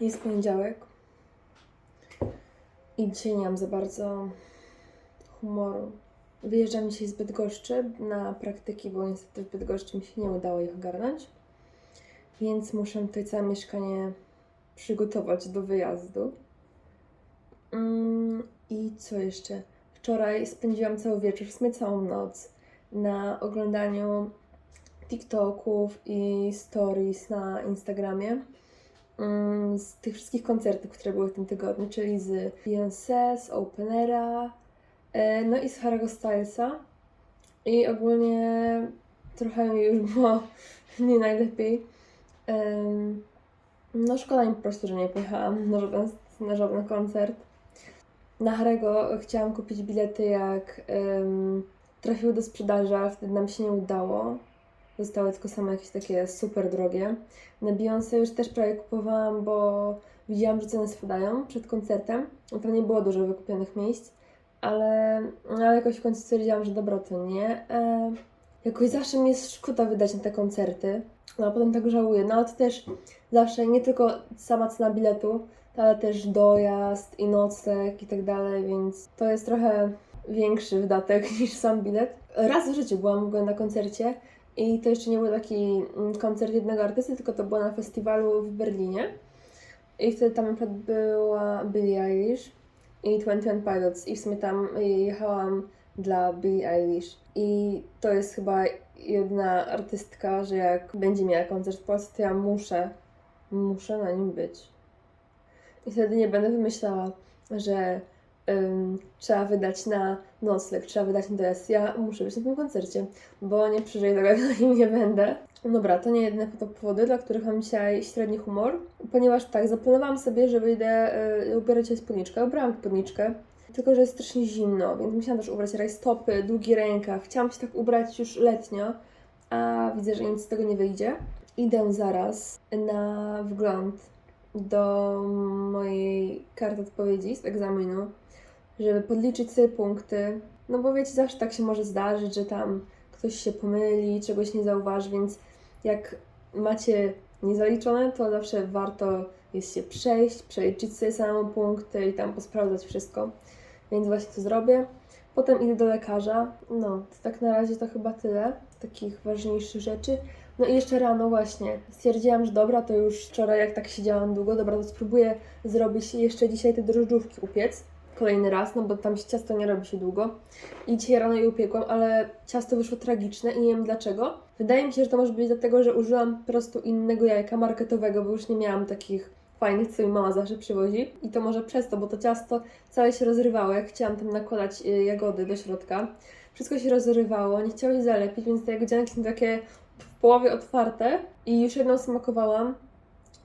Jest poniedziałek i dzisiaj nie mam za bardzo humoru. Wyjeżdżam dzisiaj z Bydgoszczy na praktyki, bo niestety w Bydgoszczy mi się nie udało ich ogarnąć. Więc muszę tutaj całe mieszkanie przygotować do wyjazdu. Mm, I co jeszcze? Wczoraj spędziłam cały wieczór, w sumie całą noc, na oglądaniu TikToków i stories na Instagramie mm, z tych wszystkich koncertów, które były w tym tygodniu, czyli z Beyoncé, z Openera, e, no i z Harry'ego Stylesa. I ogólnie trochę mi już było nie najlepiej. No szkoda mi po prostu, że nie pojechałam na żaden, na żaden koncert. Na Harry'ego chciałam kupić bilety jak em, trafiły do sprzedaży, ale wtedy nam się nie udało. Zostały tylko same jakieś takie super drogie. Na Beyoncé już też prawie kupowałam, bo widziałam, że ceny spadają przed koncertem. No Tam nie było dużo wykupionych miejsc, ale, ale jakoś w końcu stwierdziłam, że dobra, to nie. E, jakoś zawsze mi jest szkoda wydać na te koncerty, no a potem tak żałuję. No ale to też zawsze nie tylko sama cena biletu, też dojazd i nocleg i tak dalej, więc to jest trochę większy wydatek niż sam bilet. Raz w życiu byłam w ogóle na koncercie i to jeszcze nie był taki mm, koncert jednego artysty, tylko to było na festiwalu w Berlinie. I wtedy tam na była Billie Eilish i 21 Pilots i w sumie tam jechałam dla Billie Eilish. I to jest chyba jedna artystka, że jak będzie miała koncert w Polsce, to ja muszę, muszę na nim być. I wtedy nie będę wymyślała, że trzeba wydać na nocleg, trzeba wydać na dojazd. Ja muszę być na tym koncercie, bo nie przeżyję tego, jak na nim nie będę. Dobra, to nie jedyne powody, dla których mam dzisiaj średni humor, ponieważ tak, zaplanowałam sobie, że wyjdę y, ubierać się spódniczkę. Ubrałam spódniczkę, tylko że jest strasznie zimno, więc musiałam też ubrać rajstopy, długi rękaw. Chciałam się tak ubrać już letnio, a widzę, że nic z tego nie wyjdzie. Idę zaraz na wgląd do mojej karty odpowiedzi z egzaminu, żeby podliczyć sobie punkty. No bo wiecie, zawsze tak się może zdarzyć, że tam ktoś się pomyli, czegoś nie zauważy, więc jak macie niezaliczone, to zawsze warto jest się przejść, przeliczyć sobie samą punkty i tam posprawdzać wszystko. Więc właśnie to zrobię. Potem idę do lekarza. No, to tak na razie to chyba tyle takich ważniejszych rzeczy. No i jeszcze rano właśnie stwierdziłam, że dobra, to już wczoraj jak tak siedziałam długo, dobra, to spróbuję zrobić jeszcze dzisiaj te drożdżówki upiec. Kolejny raz, no bo tam się ciasto nie robi się długo. I dzisiaj rano je upiekłam, ale ciasto wyszło tragiczne i nie wiem dlaczego. Wydaje mi się, że to może być dlatego, że użyłam po prostu innego jajka marketowego, bo już nie miałam takich fajnych, co mi mama zawsze przywozi. I to może przez to, bo to ciasto całe się rozrywało, jak chciałam tam nakładać y, jagody do środka. Wszystko się rozrywało, nie chciało się zalepić, więc te jagodzianki są takie połowie otwarte i już jedną smakowałam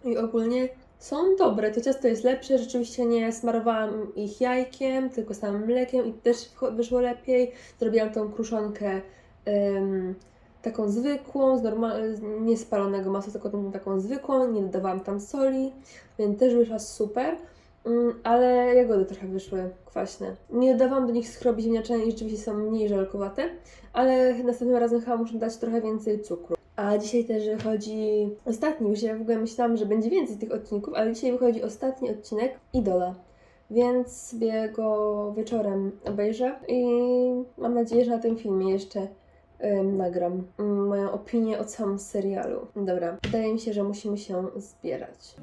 i ogólnie są dobre. To ciasto jest lepsze, rzeczywiście nie smarowałam ich jajkiem, tylko samym mlekiem i też wyszło lepiej. Zrobiłam tą kruszonkę em, taką zwykłą, z normal- z niespalonego masła, tylko tą taką zwykłą, nie dodawałam tam soli, więc też wyszła super. Mm, ale jagody trochę wyszły kwaśne. Nie dodawałam do nich schrobi ziemniaczanej i rzeczywiście są mniej żelkowate, ale następnym razem chyba muszę dać trochę więcej cukru. A dzisiaj też wychodzi ostatni, już ja w ogóle myślałam, że będzie więcej tych odcinków, ale dzisiaj wychodzi ostatni odcinek Idola. Więc sobie go wieczorem obejrzę i mam nadzieję, że na tym filmie jeszcze ym, nagram moją opinię o całym serialu. Dobra, wydaje mi się, że musimy się zbierać.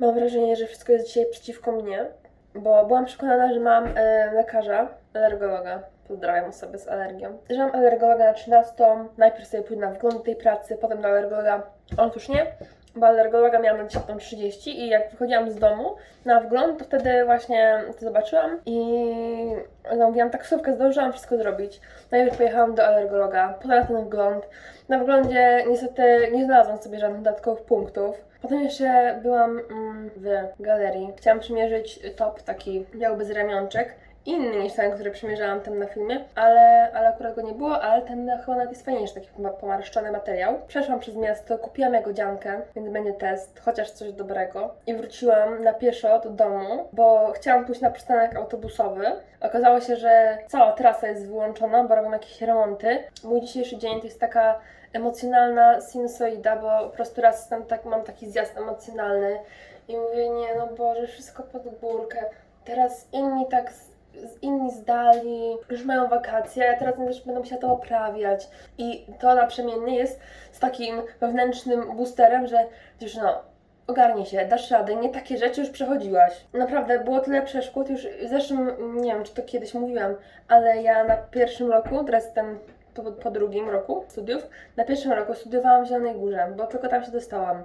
Mam wrażenie, że wszystko jest dzisiaj przeciwko mnie, bo byłam przekonana, że mam e, lekarza, alergologa. Pozdrawiam osoby z alergią. Że mam alergologa na 13. Najpierw sobie pójdę na wgląd tej pracy, potem do alergologa. On już nie, bo alergologa miałam na 10.30 i jak wychodziłam z domu na wgląd, to wtedy właśnie to zobaczyłam i zamówiłam taksówkę, zdążyłam wszystko zrobić. Najpierw pojechałam do alergologa, potem na ten wgląd. Na wglądzie niestety nie znalazłam sobie żadnych dodatkowych punktów. Potem jeszcze byłam mm, w galerii. Chciałam przymierzyć top taki biały bez ramionczek. Inny niż ten, który przymierzałam tam na filmie, ale, ale akurat go nie było, ale ten chyba nawet jest fajniejszy, taki ma- pomarszczony materiał. Przeszłam przez miasto, kupiłam jagodziankę, więc będzie test, chociaż coś dobrego. I wróciłam na pieszo do domu, bo chciałam pójść na przystanek autobusowy. Okazało się, że cała trasa jest wyłączona, bo robią jakieś remonty. Mój dzisiejszy dzień to jest taka emocjonalna sinusoida, bo po prostu raz tak, mam taki zjazd emocjonalny i mówię, nie no Boże, wszystko pod górkę. Teraz inni tak, inni zdali, już mają wakacje, teraz też będę musiała to oprawiać. I to naprzemiennie jest z takim wewnętrznym boosterem, że dziewczyno, ogarnij się, dasz radę, nie takie rzeczy już przechodziłaś. Naprawdę, było tyle przeszkód, już w zeszłym, nie wiem czy to kiedyś mówiłam, ale ja na pierwszym roku, teraz jestem po, po drugim roku studiów, na pierwszym roku studiowałam w Zielonej Górze, bo tylko tam się dostałam.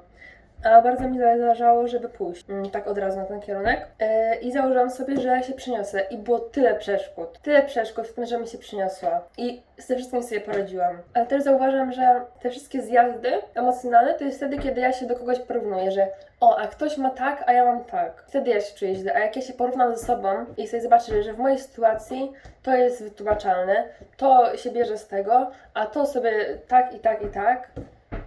A bardzo mi zależało, żeby pójść mm, tak od razu na ten kierunek. Yy, I założyłam sobie, że się przyniosę. I było tyle przeszkód. Tyle przeszkód w tym, że mi się przyniosła. I z tym wszystkim sobie poradziłam. Ale też zauważam, że te wszystkie zjazdy emocjonalne to jest wtedy, kiedy ja się do kogoś porównuję, że o, a ktoś ma tak, a ja mam tak. Wtedy ja się czuję źle. A jak ja się porównam ze sobą i sobie zobaczę, że w mojej sytuacji to jest wytłumaczalne, to się bierze z tego, a to sobie tak i tak i tak,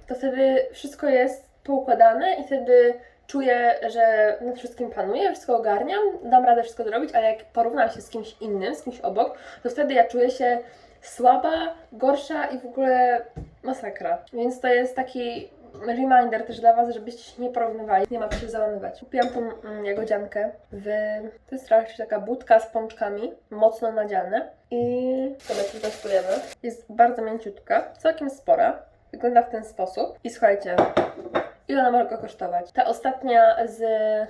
to wtedy wszystko jest poukładane i wtedy czuję, że nad wszystkim panuję, wszystko ogarniam, dam radę wszystko zrobić, ale jak porównam się z kimś innym, z kimś obok, to wtedy ja czuję się słaba, gorsza i w ogóle masakra. Więc to jest taki reminder też dla Was, żebyście się nie porównywali. Nie ma co się załamywać. Kupiłam tą mm, jagodziankę w... To jest trochę taka budka z pączkami, mocno nadziane. I sobie tu testujemy. Jest bardzo mięciutka, całkiem spora. Wygląda w ten sposób. I słuchajcie, ile ona może go kosztować? Ta ostatnia z,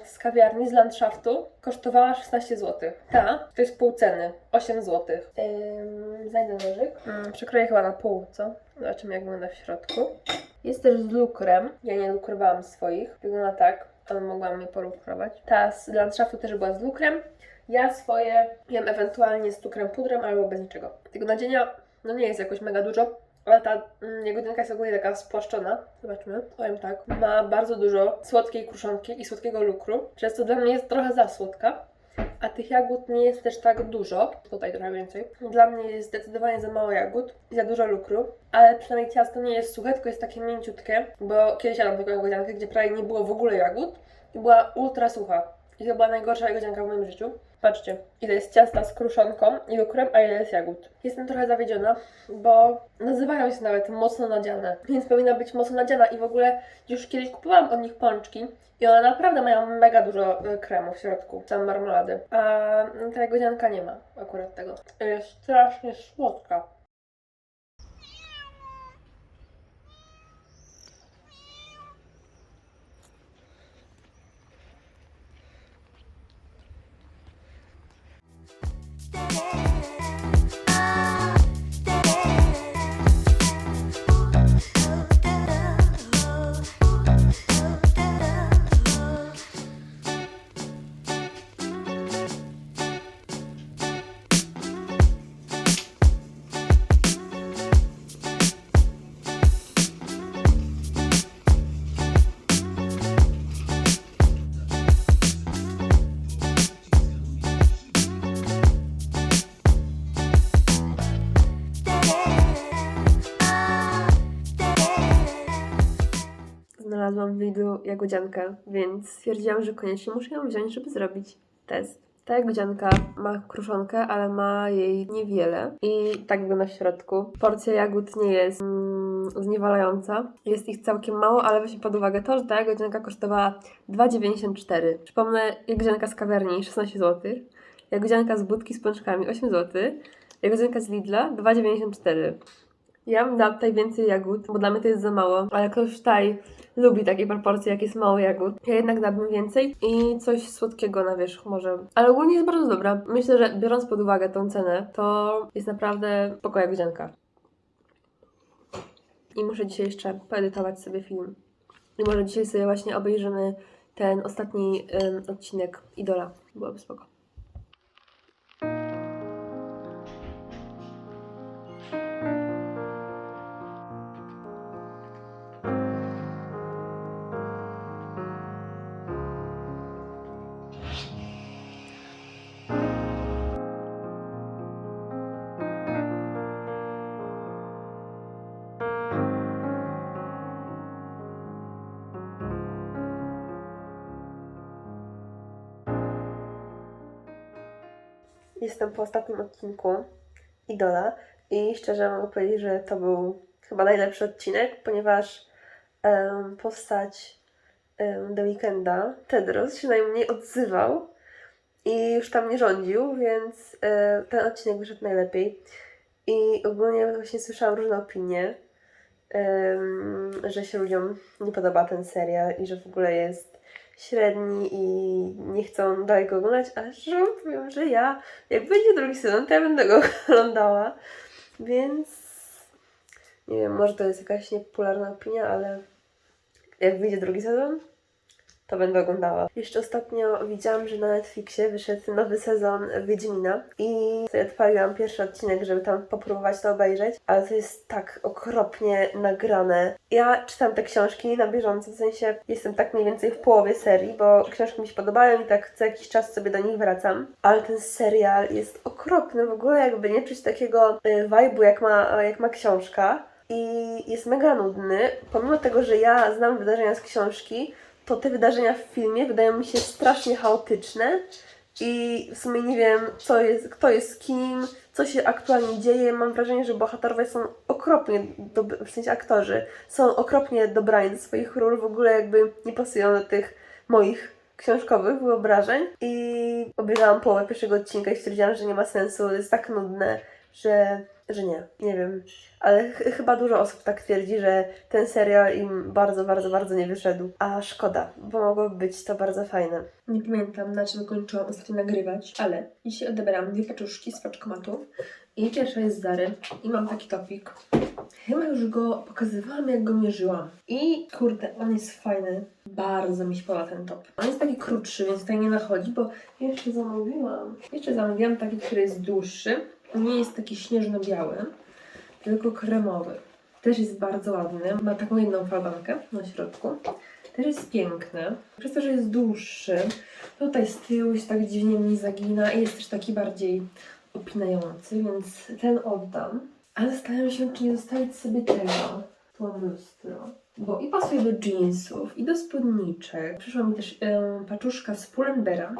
z kawiarni, z Landschaftu, kosztowała 16 zł. Ta, to jest pół ceny, 8 zł. Ym, znajdę nożyk. Ym, przekroję chyba na pół, co? Zobaczymy jak wygląda w środku. Jest też z lukrem. Ja nie lukrowałam swoich. Wygląda tak, ale mogłam je polukrować. Ta z Landschaftu też była z lukrem. Ja swoje jem ewentualnie z cukrem pudrem albo bez niczego. Tego nadzienia no nie jest jakoś mega dużo, ale ta mm, jagodynka jest ogólnie taka spłaszczona. Zobaczmy. Powiem tak. Ma bardzo dużo słodkiej kruszonki i słodkiego lukru, przez co dla mnie jest trochę za słodka. A tych jagód nie jest też tak dużo, tutaj trochę więcej. Dla mnie jest zdecydowanie za mało jagód i za dużo lukru, ale przynajmniej ciasto nie jest suche, tylko jest takie mięciutkie, bo kiedyś jadłam taką jagodziankę, gdzie prawie nie było w ogóle jagód i była ultra sucha. I to była najgorsza jagodzianka w moim życiu. Patrzcie, ile jest ciasta z kruszonką i lukrem, a ile jest jagód. Jestem trochę zawiedziona, bo nazywają się nawet mocno nadziane, więc powinna być mocno nadziana i w ogóle już kiedyś kupowałam od nich pączki i one naprawdę mają mega dużo y, kremu w środku, tam marmolady, a no, ta jagodzianka nie ma akurat tego. Jest strasznie słodka. Znalazłam w Lidlu jagodziankę, więc stwierdziłam, że koniecznie muszę ją wziąć, żeby zrobić test. Ta jagodzianka ma kruszonkę, ale ma jej niewiele i tak wygląda w środku. Porcja jagód nie jest mm, zniewalająca. Jest ich całkiem mało, ale weźmy pod uwagę to, że ta jagodzianka kosztowała 2,94. Przypomnę, jagodzianka z kawiarni 16 zł, jagodzianka z budki z pączkami 8 zł, jagodzianka z Lidla 2,94. Ja bym dała tutaj więcej jagód, bo dla mnie to jest za mało, ale ktoś tutaj lubi takie proporcje, jak jest mało jagód. Ja jednak dałabym więcej i coś słodkiego na wierzch może. Ale ogólnie jest bardzo dobra. Myślę, że biorąc pod uwagę tą cenę, to jest naprawdę spoko jagodzianka. I muszę dzisiaj jeszcze poedytować sobie film. I może dzisiaj sobie właśnie obejrzymy ten ostatni em, odcinek Idola. Byłoby spoko. Jestem po ostatnim odcinku Idola i szczerze mogę powiedzieć, że to był chyba najlepszy odcinek, ponieważ em, postać em, The Weekenda, Tedros, się najmniej odzywał i już tam nie rządził, więc e, ten odcinek wyszedł najlepiej. I ogólnie właśnie słyszałam różne opinie, em, że się ludziom nie podoba ten serial i że w ogóle jest średni i nie chcą dalej go oglądać, a że powiem, że ja, jak będzie drugi sezon, to ja będę go oglądała. Więc nie wiem, może to jest jakaś niepopularna opinia, ale jak wyjdzie drugi sezon, to będę oglądała. Jeszcze ostatnio widziałam, że na Netflixie wyszedł nowy sezon Wiedźmina i sobie odpaliłam pierwszy odcinek, żeby tam popróbować to obejrzeć, ale to jest tak okropnie nagrane. Ja czytam te książki na bieżąco, w sensie jestem tak mniej więcej w połowie serii, bo książki mi się podobają i tak co jakiś czas sobie do nich wracam, ale ten serial jest okropny, w ogóle jakby nie czuć takiego y, vibe'u jak ma, jak ma książka i jest mega nudny, pomimo tego, że ja znam wydarzenia z książki, to te wydarzenia w filmie wydają mi się strasznie chaotyczne i w sumie nie wiem, co jest, kto jest kim, co się aktualnie dzieje. Mam wrażenie, że bohaterowie są okropnie, dob- w sensie aktorzy, są okropnie dobrani do swoich ról, w ogóle jakby nie pasują do tych moich książkowych wyobrażeń. I obejrzałam połowę pierwszego odcinka i stwierdziłam, że nie ma sensu, jest tak nudne, że, że nie, nie wiem. Ale ch- chyba dużo osób tak twierdzi, że ten serial im bardzo, bardzo, bardzo nie wyszedł. A szkoda, bo mogłoby być to bardzo fajne. Nie pamiętam, na czym kończyłam ostatnio nagrywać, ale dzisiaj odebrałam dwie paczuszki z paczkomatów. I pierwsza jest Zary i mam taki topik. Chyba już go pokazywałam, jak go mierzyłam. I kurde, on jest fajny. Bardzo mi się podoba ten top. On jest taki krótszy, więc tutaj nie nachodzi, bo jeszcze zamówiłam. Jeszcze zamówiłam taki, który jest dłuższy. Nie jest taki śnieżno-biały, tylko kremowy. Też jest bardzo ładny. Ma taką jedną falbankę na środku. Też jest piękny. Przez to, że jest dłuższy, tutaj z tyłu się tak dziwnie mi zagina i jest też taki bardziej opinający, więc ten oddam. Ale zastanawiam się, czy nie zostawić sobie tego, to lustro. Bo i pasuje do jeansów, i do spódniczek. Przyszła mi też em, paczuszka z Pull&Beara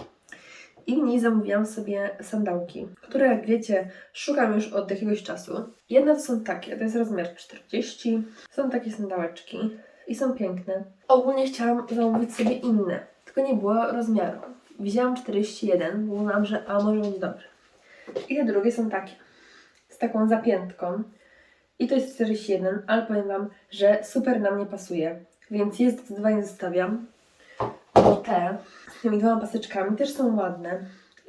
i w niej zamówiłam sobie sandałki, które jak wiecie szukam już od jakiegoś czasu. Jedne to są takie, to jest rozmiar 40, są takie sandałeczki i są piękne. Ogólnie chciałam zamówić sobie inne, tylko nie było rozmiaru. Wzięłam 41, bo uznałam, że a może będzie dobre. I te drugie są takie, z taką zapiętką. I to jest 41, ale powiem Wam, że super na mnie pasuje, więc je zdecydowanie zostawiam. Bo te tymi dwoma paseczkami też są ładne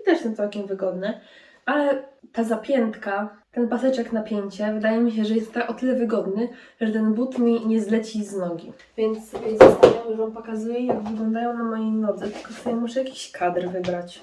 i też są całkiem wygodne, ale ta zapiętka, ten paseczek napięcie, wydaje mi się, że jest tak o tyle wygodny, że ten but mi nie zleci z nogi. Więc zostawiam, już Wam pokazuję, jak wyglądają na mojej nodze, tylko sobie muszę jakiś kadr wybrać.